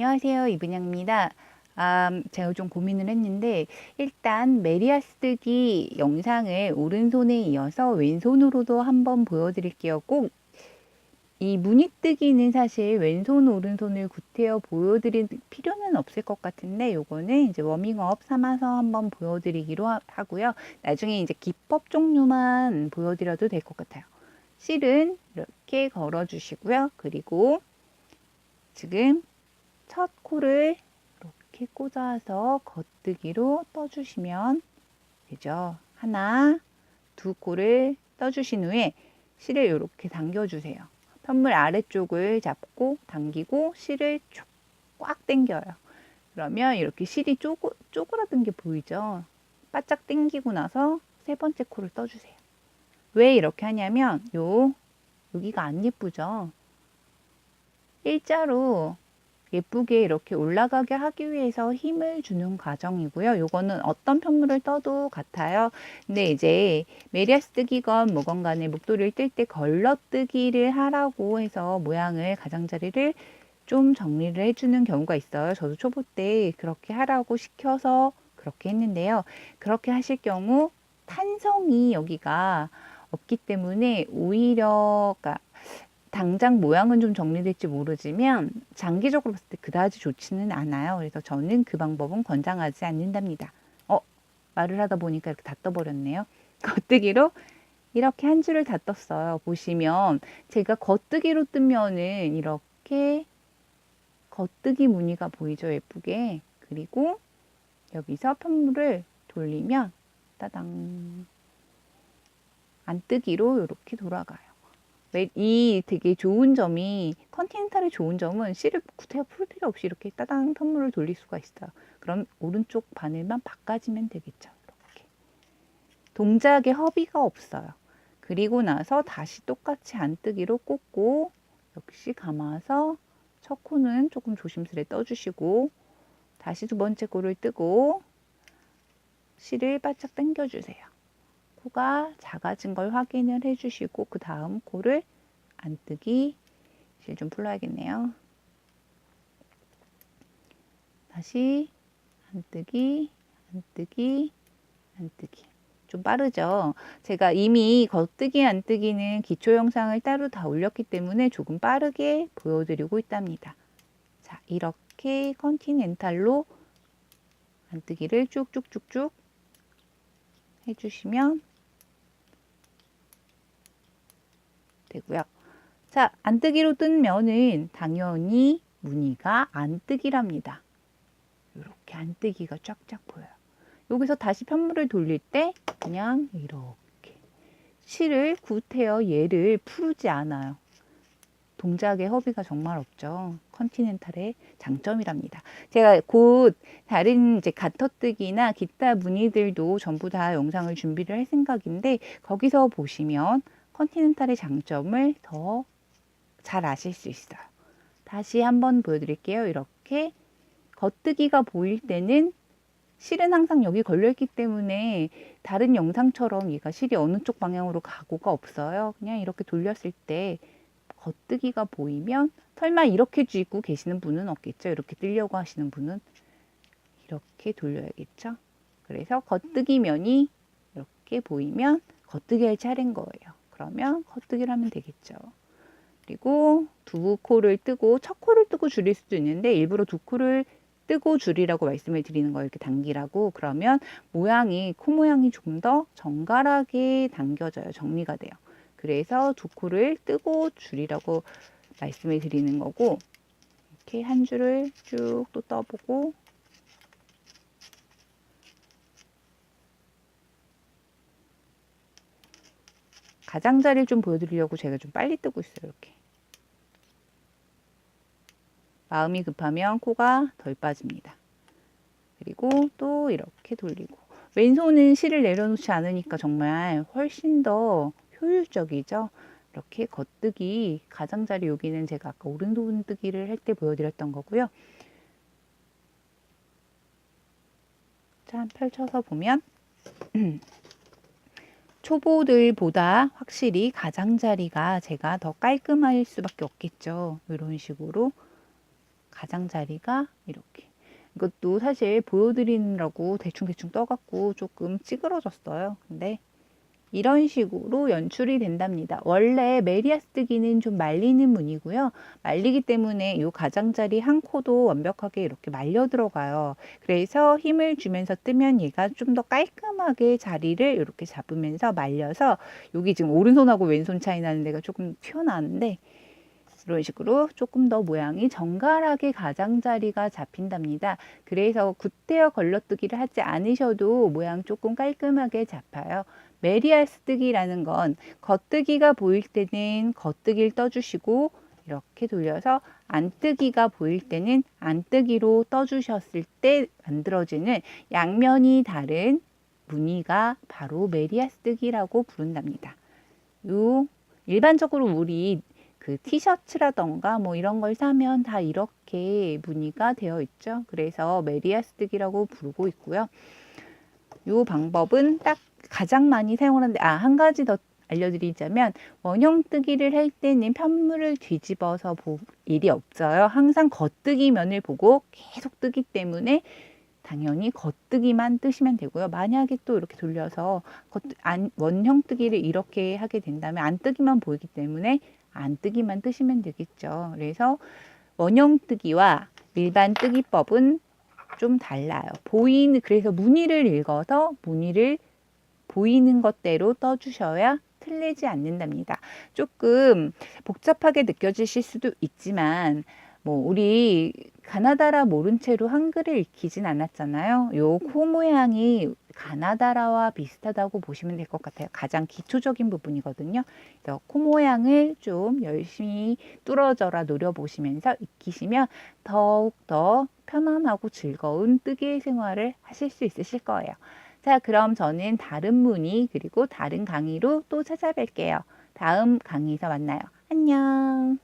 안녕하세요. 이분양입니다. 아, 제가 좀 고민을 했는데 일단 메리아스 뜨기 영상을 오른손에 이어서 왼손으로도 한번 보여드릴게요. 꼭 이 무늬 뜨기는 사실 왼손 오른손을 구태여 보여드릴 필요는 없을 것 같은데 요거는 이제 워밍업 삼아서 한번 보여드리기로 하- 하고요. 나중에 이제 기법 종류만 보여드려도 될 것 같아요. 실은 이렇게 걸어주시고요. 그리고 지금 첫 코를 이렇게 꽂아서 겉뜨기로 떠주시면 되죠. 하나, 두 코를 떠주신 후에 실을 이렇게 당겨주세요. 편물 아래쪽을 잡고 당기고 실을 쭉꽉 당겨요. 그러면 이렇게 실이 쪼그, 쪼그라든 게 보이죠? 바짝 당기고 나서 세 번째 코를 떠주세요. 왜 이렇게 하냐면 요 여기가 안 예쁘죠? 일자로 예쁘게 이렇게 올라가게 하기 위해서 힘을 주는 과정이고요. 요거는 어떤 편물을 떠도 같아요. 근데 이제 메리아스 뜨기건 뭐건 간에 목도리를 뜰 때 걸러뜨기를 하라고 해서 모양을 가장자리를 좀 정리를 해주는 경우가 있어요. 저도 초보 때 그렇게 하라고 시켜서 그렇게 했는데요. 그렇게 하실 경우 탄성이 여기가 없기 때문에 오히려 그러니까 당장 모양은 좀 정리될지 모르지만 장기적으로 봤을 때 그다지 좋지는 않아요. 그래서 저는 그 방법은 권장하지 않는답니다. 어 말을 하다 보니까 이렇게 다 떠버렸네요. 겉뜨기로 이렇게 한 줄을 다 떴어요. 보시면 제가 겉뜨기로 뜨면은 이렇게 겉뜨기 무늬가 보이죠 예쁘게 그리고 여기서 편물을 돌리면 따당 안 뜨기로 이렇게 돌아가요. 왜- 이 되게 좋은 점이 컨티넨탈의 좋은 점은 실을 구태여 풀 필요 없이 이렇게 따당 편물을 돌릴 수가 있어요. 그럼 오른쪽 바늘만 바꿔주면 되겠죠. 이렇게 동작에 허비가 없어요. 그리고 나서 다시 똑같이 안뜨기로 꽂고 역시 감아서 첫 코는 조금 조심스레 떠주시고 다시 두 번째 코를 뜨고 실을 바짝 당겨주세요. 코가 작아진 걸 확인을 해주시고 그 다음 코를 안 뜨기 실 좀 풀러야겠네요. 다시 안 뜨기 안 뜨기 안 뜨기 좀 빠르죠. 제가 이미 겉뜨기 안 뜨기는 기초 영상을 따로 다 올렸기 때문에 조금 빠르게 보여드리고 있답니다. 자 이렇게 컨티넨탈로 안 뜨기를 쭉쭉쭉쭉 해주시면 되고요. 자, 안뜨기로 뜬 면은 당연히 무늬가 안뜨기랍니다. 이렇게 안뜨기가 쫙쫙 보여요. 여기서 다시 편물을 돌릴 때 그냥 이렇게 실을 구태여 얘를 풀지 않아요. 동작의 허비가 정말 없죠. 컨티넨탈의 장점이랍니다. 제가 곧 다른 이제 가터뜨기나 기타 무늬들도 전부 다 영상을 준비를 할 생각인데 거기서 보시면 컨티넨탈의 장점을 더 잘 아실 수 있어요. 다시 한번 보여드릴게요. 이렇게 겉뜨기가 보일 때는 실은 항상 여기 걸려있기 때문에 다른 영상처럼 얘가 실이 어느 쪽 방향으로 가고가 없어요. 그냥 이렇게 돌렸을 때 겉뜨기가 보이면 설마 이렇게 쥐고 계시는 분은 없겠죠. 이렇게 뜨려고 하시는 분은 이렇게 돌려야겠죠. 그래서 겉뜨기 면이 이렇게 보이면 겉뜨기 할 차례인 거예요. 그러면 겉뜨기를 하면 되겠죠. 그리고 두 코를 뜨고 첫 코를 뜨고 줄일 수도 있는데 일부러 두 코를 뜨고 줄이라고 말씀을 드리는 거예요. 이렇게 당기라고. 그러면 모양이 코 모양이 좀 더 정갈하게 당겨져요. 정리가 돼요. 그래서 두 코를 뜨고 줄이라고 말씀을 드리는 거고 이렇게 한 줄을 쭉 또 떠보고 가장자리를 좀 보여드리려고 제가 좀 빨리 뜨고 있어요. 이렇게. 마음이 급하면 코가 덜 빠집니다. 그리고 또 이렇게 돌리고 왼손은 실을 내려놓지 않으니까 정말 훨씬 더 효율적이죠. 이렇게 겉뜨기 가장자리 여기는 제가 아까 오른손 뜨기를 할 때 보여드렸던 거고요. 자 펼쳐서 보면 초보들보다 확실히 가장자리가 제가 더 깔끔할 수밖에 없겠죠. 이런 식으로 가장자리가 이렇게. 이것도 사실 보여드리느라고 대충대충 떠갖고 조금 찌그러졌어요. 근데 이런 식으로 연출이 된답니다. 원래 메리아스뜨기는 좀 말리는 무늬고요. 말리기 때문에 이 가장자리 한 코도 완벽하게 이렇게 말려 들어가요. 그래서 힘을 주면서 뜨면 얘가 좀 더 깔끔하게 자리를 이렇게 잡으면서 말려서 여기 지금 오른손하고 왼손 차이 나는 데가 조금 튀어나왔는데 이런 식으로 조금 더 모양이 정갈하게 가장자리가 잡힌답니다. 그래서 굿대어 걸러뜨기를 하지 않으셔도 모양 조금 깔끔하게 잡혀요. 메리아스뜨기라는 건 겉뜨기가 보일 때는 겉뜨기를 떠주시고 이렇게 돌려서 안뜨기가 보일 때는 안뜨기로 떠주셨을 때 만들어지는 양면이 다른 무늬가 바로 메리아스뜨기라고 부른답니다. 요 일반적으로 우리 그 티셔츠라던가 뭐 이런 걸 사면 다 이렇게 무늬가 되어 있죠. 그래서 메리아스뜨기라고 부르고 있고요. 요 방법은 딱 가장 많이 사용하는데 아 한 가지 더 알려드리자면 원형 뜨기를 할 때는 편물을 뒤집어서 볼 일이 없어요. 항상 겉뜨기 면을 보고 계속 뜨기 때문에 당연히 겉뜨기만 뜨시면 되고요. 만약에 또 이렇게 돌려서 겉, 안, 원형 뜨기를 이렇게 하게 된다면 안 뜨기만 보이기 때문에 안 뜨기만 뜨시면 되겠죠. 그래서 원형 뜨기와 일반 뜨기법은 좀 달라요. 보이는 그래서 무늬를 읽어서 무늬를 보이는 것대로 떠주셔야 틀리지 않는답니다. 조금 복잡하게 느껴지실 수도 있지만 뭐 우리 가나다라 모른 채로 한글을 익히진 않았잖아요. 요 코 모양이 가나다라와 비슷하다고 보시면 될 것 같아요. 가장 기초적인 부분이거든요. 그래서 코 모양을 좀 열심히 뚫어져라 노려보시면서 익히시면 더욱 더 편안하고 즐거운 뜨개 생활을 하실 수 있으실 거예요. 자, 그럼 저는 다른 문의 그리고 다른 강의로 또 찾아뵐게요. 다음 강의에서 만나요. 안녕.